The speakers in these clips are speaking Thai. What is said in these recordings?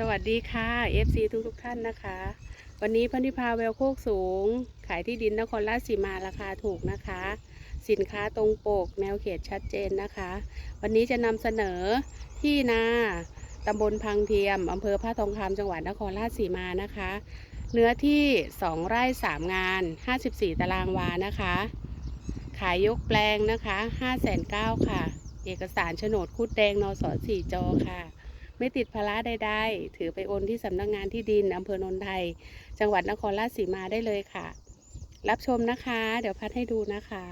สวัสดีค่ะ FC ทุกทุกท่านนะคะ วันนี้พันธิพาแววโคกสูง ขายที่ดินนครราชสีมาราคาถูกนะคะ สินค้าตรงปกแนวเขตชัดเจนนะคะ วันนี้จะนำเสนอที่นาตำบลพังเทียมอำเภอพระทองคำจังหวัดนครราชสีมานะคะ เนื้อที่ 2 ไร่ 3 งาน 54 ตารางวานะคะ ขายยกแปลงนะคะ5 9 0 0 0ค่ะ เอกสารโฉนดคุดแดงนสสี่จอค่ะ ไม่ติดภาระใดๆ ถือไปโอนที่สำนักงานที่ดินอำเภอโนนไทยจังหวัดนครราชสีมาได้เลยค่ะ รับชมนะคะ เดี๋ยวพัดให้ดูนะคะ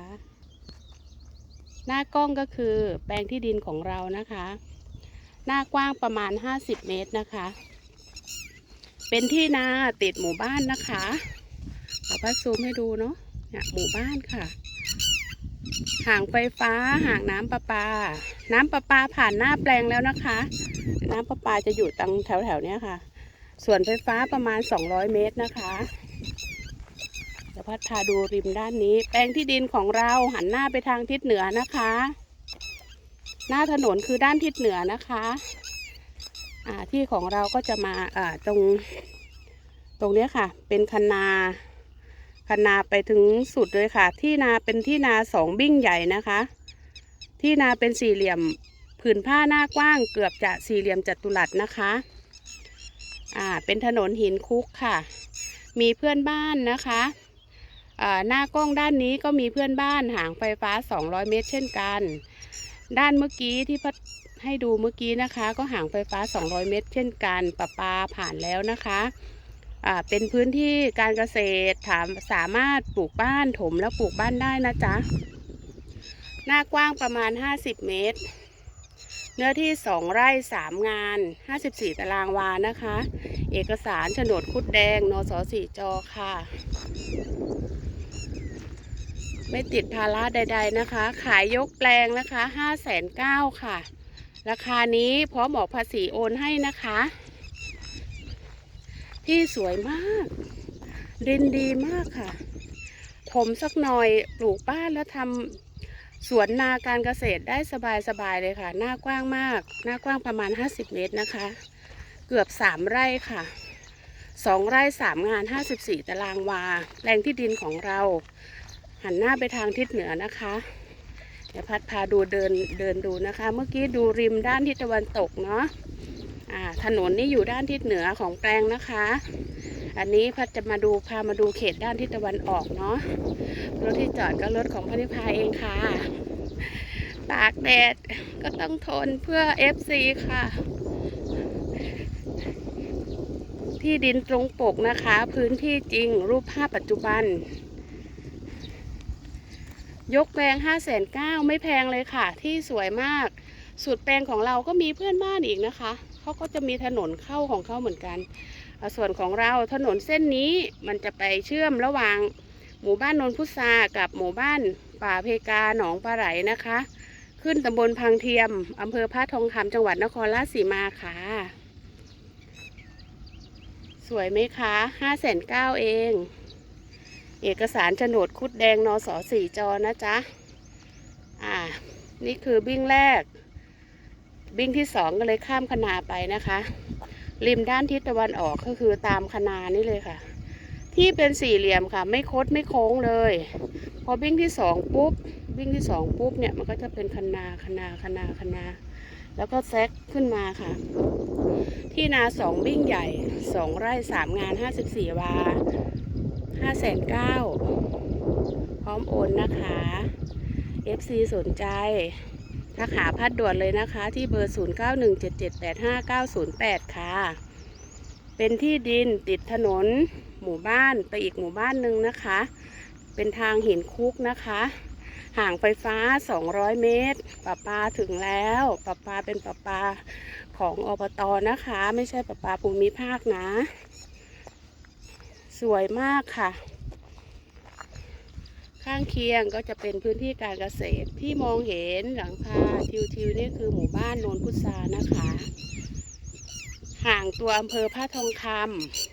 หน้ากล้องก็คือแปลงที่ดินของเรานะคะ หน้ากว้างประมาณ 50 เมตรนะคะ เป็นที่นาติดหมู่บ้านนะคะเดี๋ยวพัดซูมให้ดูเนาะเนี่ยหมู่บ้านค่ะ ห่างไฟฟ้าห่างน้ำประปา น้ำประปาผ่านหน้าแปลงแล้วนะคะ น้ำประปาจะอยู่ตังแถวแถวๆเนี้ยค่ะ ส่วนไฟฟ้าประมาณ 200 เมตรนะคะ เดี๋ยวพัดพาดูริมด้านนี้ แปลงที่ดินของเราหันหน้าไปทางทิศเหนือนะคะ หน้าถนนคือด้านทิศเหนือนะคะอ่าที่ของเราก็จะมาอ่าตรงตรงนี้ค่ะ เป็นคันนาคันนาไปถึงสุดเลยค่ะ ที่นาเป็นที่นาสองบิ้งใหญ่นะคะ ที่นาเป็นสี่เหลี่ยม ผืนผ้าหน้ากว้างเกือบจะสี่เหลี่ยมจัตุรัสนะคะ อ่า เป็นถนนหินคุกค่ะ มีเพื่อนบ้านนะคะอ่าหน้ากล้องด้านนี้ก็มีเพื่อนบ้านห่างไฟฟ้า 200 เมตร เช่นกัน ด้านเมื่อกี้ที่พัดให้ดูเมื่อกี้นะคะ ก็ห่างไฟฟ้า 200 เมตร เช่นกันประปาผ่านแล้วนะคะอ่าเป็นพื้นที่การเกษตรถามสามารถปลูกบ้านถมแล้วปลูกบ้านได้นะจ๊ะ หน้ากว้างประมาณ 50 เมตร เนื้อที่ 2 ไร่ 3 งาน 54 ตารางวานะคะ เอกสารโฉนดคุดแดง นสสี่จอค่ะ ไม่ติดภาระใด ๆนะคะ ขายยกแปลงนะคะ 5 9 0 0 0ค่ะ ราคานี้พร้อมออกภาษีโอนให้นะคะ ที่สวยมาก ดินดีมากค่ะ ผมสักหน่อยปลูกบ้านแล้วทำ สวนนาการเกษตรได้สบายๆเลยค่ะ หน้ากว้างมาก หน้ากว้างประมาณ 50 เมตรนะคะ เกือบ 3 ไร่ค่ะ 2 ไร่ 3 งาน 54 ตารางวา แปลงที่ดินของเรา หันหน้าไปทางทิศเหนือนะคะ เดี๋ยวพัดพาดูเดินเดินดูนะคะ เมื่อกี้ดูริมด้านทิศตะวันตกเนาะอ่าถนนนี่อยู่ด้านทิศเหนือของแปลงนะคะ อันนี้พัดจะมาดูพามาดูเขตด้านทิศตะวันออกเนาะรถที่จอดก็รถของพนิพาเองค่ะตากแดดก็ต้องทนเพื่อ FC ค่ะ ที่ดินตรงปกนะคะ พื้นที่จริงรูปภาพปัจจุบัน ยกแปลง5 9 0 0 0ไม่แพงเลยค่ะ ที่สวยมาก สุดแปลงของเราก็มีเพื่อนบ้านอีกนะคะ เขาก็จะมีถนนเข้าของเขาเหมือนกัน ส่วนของเราถนนเส้นนี้มันจะไปเชื่อมระหว่างหมู่บ้านนนพุทรากับหมู่บ้านป่าเพกาหนองปลาไหลนะคะ ขึ้นตำบลพังเทียมอำเภอพระทองคำจังหวัดนครราชสีมาค่ะ สวยไหมคะห้าแสนเก้าเอง เอกสารโฉนดคุดแดงนสสี่จอนะจ๊ะ อ่า นี่คือบิ้งแรก บิ้งที่สองก็เลยข้ามคนาไปนะคะ ริมด้านทิศตะวันออกก็คือตามคนานี่เลยค่ะ ที่เป็นสี่เหลี่ยมค่ะ ไม่คดไม่โค้งเลย พอบิ้งที่สองปุ๊บบิ้งที่สองปุ๊บเนี่ยมันก็จะเป็นคนาคนาคนาคนา แล้วก็แซกขึ้นมาค่ะ ที่นาสองบิ้งใหญ่สองไร่สามงานห้าสิบสี่วาห้าแสนเก้าพร้อมโอนนะคะ FC สนใจ ทักหาพัดด่วนเลยนะคะ ที่เบอร์ 0917785908 ค่ะ เป็นที่ดินติดถนนหมู่บ้านไปอีกหมู่บ้านหนึ่งนะคะ เป็นทางหินคุกนะคะ ห่างไฟฟ้า 200 เมตรประปาถึงแล้วประปาเป็นประปาของอบตนะคะ ไม่ใช่ประปาภูมิภาคนะ สวยมากค่ะ ข้างเคียงก็จะเป็นพื้นที่การเกษตรที่มองเห็นหลังคาทิวๆนี่คือหมู่บ้านโนนพุทรานะคะ ห่างตัวอำเภอพระทองค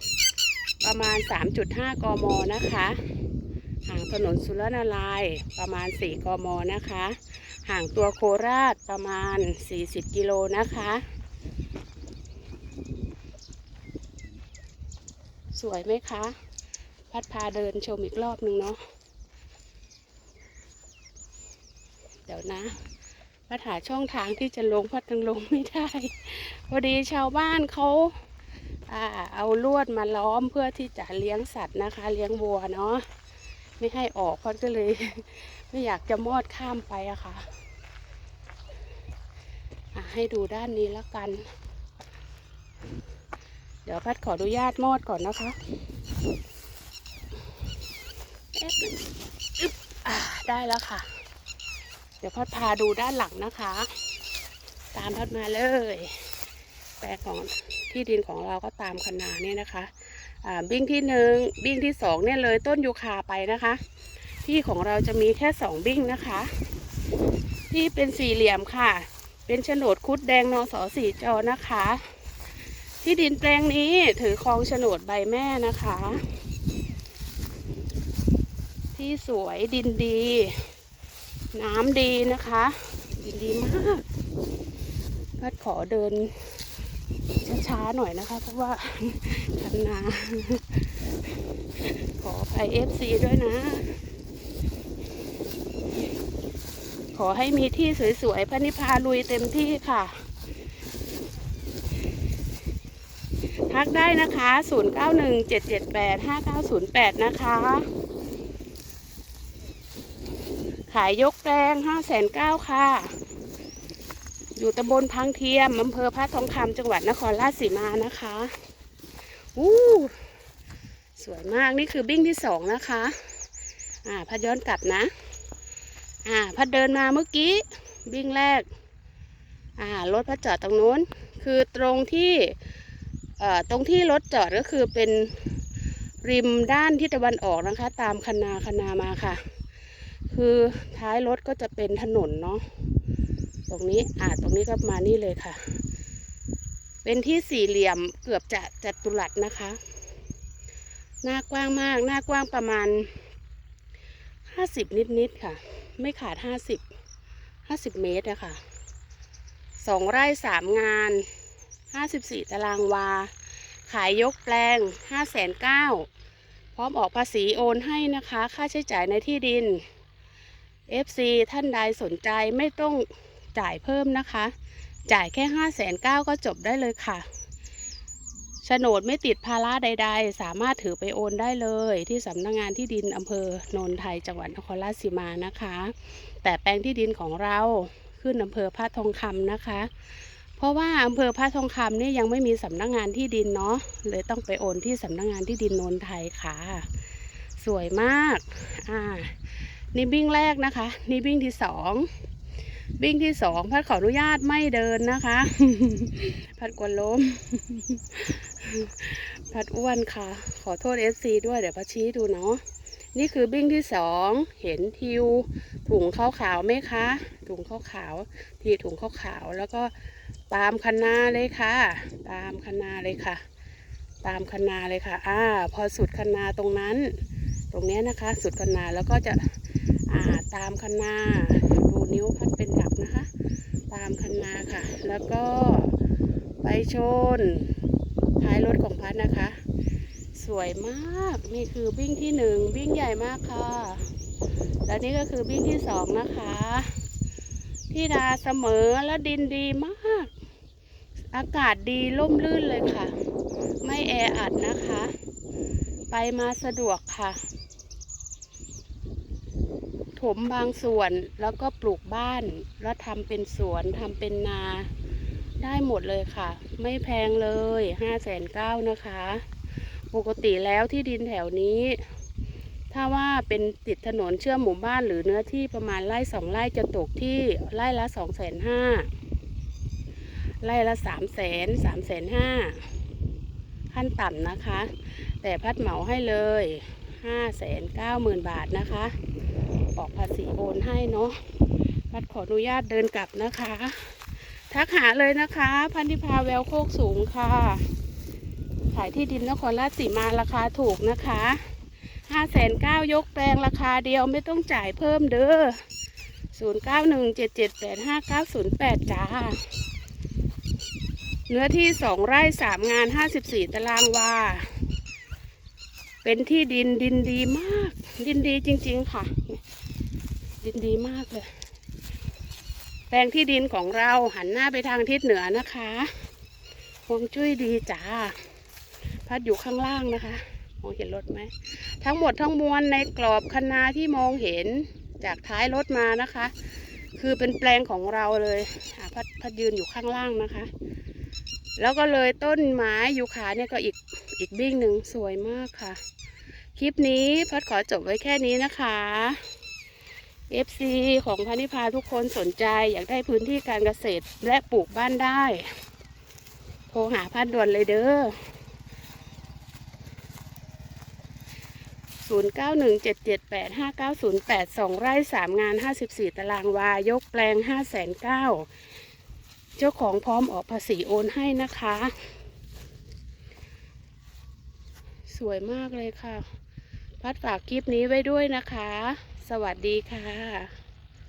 ำประมาณ 3.5 กมนะคะ ห่างถนนสุรนารายประมาณ 4 กมนะคะ ห่างตัวโคราชประมาณ 40 กิโลนะคะ สวยไหมคะ พัดพาเดินชมอีกรอบหนึ่งเนาะ เดี๋ยวนะพัดหาช่องทางที่จะลงพัดยังลงไม่ได้พอดีชาวบ้านเขาอาเอาลวดมาล้อมเพื่อที่จะเลี้ยงสัตว์นะคะ เลี้ยงวัวเนาะไม่ให้ออกพัดก็เลย ไม่อยากจะมอดข้ามไปอะค่ะอะให้ดูด้านนี้แล้วกัน เดี๋ยวพัดขออนุญาตมอดก่อนนะคะได้แล้วค่ะ เดี๋ยวพัดพาดูด้านหลังนะคะ ตามพัดมาเลย แปลงของที่ดินของเราก็ตามคนาเนี่ยนะคะบิ้งที่หนึ่งบิ้งที่สองเนี่ยเลยต้นยูคาไปนะคะ ที่ของเราจะมีแค่สองบิ้งนะคะ ที่เป็นสี่เหลี่ยมค่ะ เป็นโฉนดคุดแดงนอสอสีจอนะคะ ที่ดินแปลงนี้ถือครองโฉนดใบแม่นะคะ ที่สวยดินดี น้ำดีนะคะดินดีมากพัดขอเดินช้าๆหน่อยนะคะ เพราะว่าคันนาขอไปเอฟซีด้วยนะ ขอให้มีที่สวยๆพระนิพพาลุยเต็มที่ค่ะทักได้นะคะ 0917785908 นะคะ ขายยกแปลง509,000ค่ะ อยู่ตำบลพังเทียมอำเภอพระทองคำจังหวัดนครราชสีมานะคะอู้สวยมากนี่คือบิ้งที่สองนะคะ อ่าพัดย้อนกลับนะ อ่าพัดเดินมาเมื่อกี้บิ้งแรก อ่ารถพัดจอดตรงนู้น คือตรงที่เอ่อตรงที่รถจอดก็คือเป็นริมด้านทิศตะวันออกนะคะ ตามคนาคนามาค่ะ คือท้ายรถก็จะเป็นถนนเนาะตรงนี้อ่าตรงนี้ก็มานี่เลยค่ะ เป็นที่สี่เหลี่ยมเกือบจะจัตุรัสนะคะ หน้ากว้างมาก หน้ากว้างประมาณห้าสิบนิดๆค่ะ ไม่ขาดห้าสิบห้าสิบเมตรอะค่ะสองไร่สามงานห้าสิบสี่ตารางวา ขายยกแปลงห้าแสนเก้าพร้อมออกภาษีโอนให้นะคะ ค่าใช้จ่ายในที่ดิน FC ท่านใดสนใจไม่ต้องจ่ายเพิ่มนะคะ จ่ายแค่ห้าแสนเก้าก็จบได้เลยค่ะโฉนดไม่ติดภาระใด ๆ สามารถถือไปโอนได้เลย ที่สำนักงงานที่ดินอำเภอโนนไทยจังหวัดนครราชสีมานะคะ แต่แปลงที่ดินของเราขึ้นอำเภอพระทองคำนะคะ เพราะว่าอำเภอพระทองคำเนี่ยยังไม่มีสำนักงานที่ดินเนาะเลยต้องไปโอนที่สำนักงานที่ดินโนนไทยค่ะ สวยมากอ่า นี่บิ้งแรกนะคะ นี่บิ้งที่สองบิ้งที่สองพัดขออนุญาตไม่เดินนะคะ พัดกวนล้ม พัดอ้วนค่ะ ขอโทษเอฟซีด้วยเดี๋ยวพัดชี้ดูเนาะนี่คือบิ้งที่สองเห็นทิว ถุงขาวๆไหมคะ ถุงขาวๆที่ถุงขาวๆแล้วก็ตามคันนาเลยค่ะ ตามคันนาเลยค่ะ ตามคันนาเลยค่ะ อ่า พอสุดคันนาตรงนั้น ตรงเนี้ยนะคะ สุดคันนาแล้วก็จะ ตามคันนาดูนิ้วพัดเป็นหลักนะคะ ตามคันนาค่ะ แล้วก็ไปชนท้ายรถของพัดนะคะ สวยมากนี่คือบิ้งที่หนึ่งบิ้งใหญ่มากค่ะ และนี่ก็คือบิ้งที่สองนะคะ ที่นาเสมอและดินดีมาก อากาศดีร่มรื่นเลยค่ะ ไม่แออัดนะคะ ไปมาสะดวกค่ะ ถมบางส่วนแล้วก็ปลูกบ้าน แล้วทำเป็นสวนทำเป็นนาได้หมดเลยค่ะ ไม่แพงเลยห้าแสนเก้านะคะ ปกติแล้วที่ดินแถวนี้ ถ้าว่าเป็นติดถนนเชื่อมหมู่บ้านหรือเนื้อที่ประมาณไร่สองไร่จะตกที่ไร่ละสองแสนห้าไร่ละสามแสนสามแสนห้าขั้นต่ำนะคะ แต่พัดเหมาให้เลยห้าแสนเก้าหมื่นบาทนะคะ อกภาษีโอนให้เนาะพัดขออนุญาตเดินกลับนะคะ ทักหาเลยนะคะ พันธิพาแววโคกสูงค่ะ ขายที่ดินนครราชสีมาราคาถูกนะคะห้าแสนเก้ายกแปลงราคาเดียวไม่ต้องจ่ายเพิ่มเด้อศูนย์เก้าหนึ่งเจ็ดเจ็ดแปดห้าเก้าศูนย์แปดจ้า เนื้อที่สองไร่สามงานห้าสิบสี่ตารางวา เป็นที่ดินดินดีมาก ดินดีจริง ๆ ค่ะ ดินดีมากเลย แปลงที่ดินของเราหันหน้าไปทางทิศเหนือนะคะฮวงจุ้ยดีจ้าพัดอยู่ข้างล่างนะคะมองเห็นรถไหม ทั้งหมดทั้งมวลในกรอบคันนาที่มองเห็นจากท้ายรถมานะคะ คือเป็นแปลงของเราเลยพัดพัดยืนอยู่ข้างล่างนะคะ แล้วก็เลยต้นไม้ยูคาเนี่ยก็อีก อีกบิ้งหนึ่งสวยมากค่ะ คลิปนี้พัดขอจบไว้แค่นี้นะคะ FC ของพันิพาทุกคนสนใจอยากได้พื้นที่การเกษตรและปลูกบ้านได้ โทรหาพัดด่วนเลยเด้อ 0917785908 2 ไร่ 3 งาน 54 ตารางวา ยกแปลง 509,000เจ้าของพร้อมออกภาษีโอนให้นะคะ สวยมากเลยค่ะ พัดฝากคลิปนี้ไว้ด้วยนะคะ สวัสดีค่ะ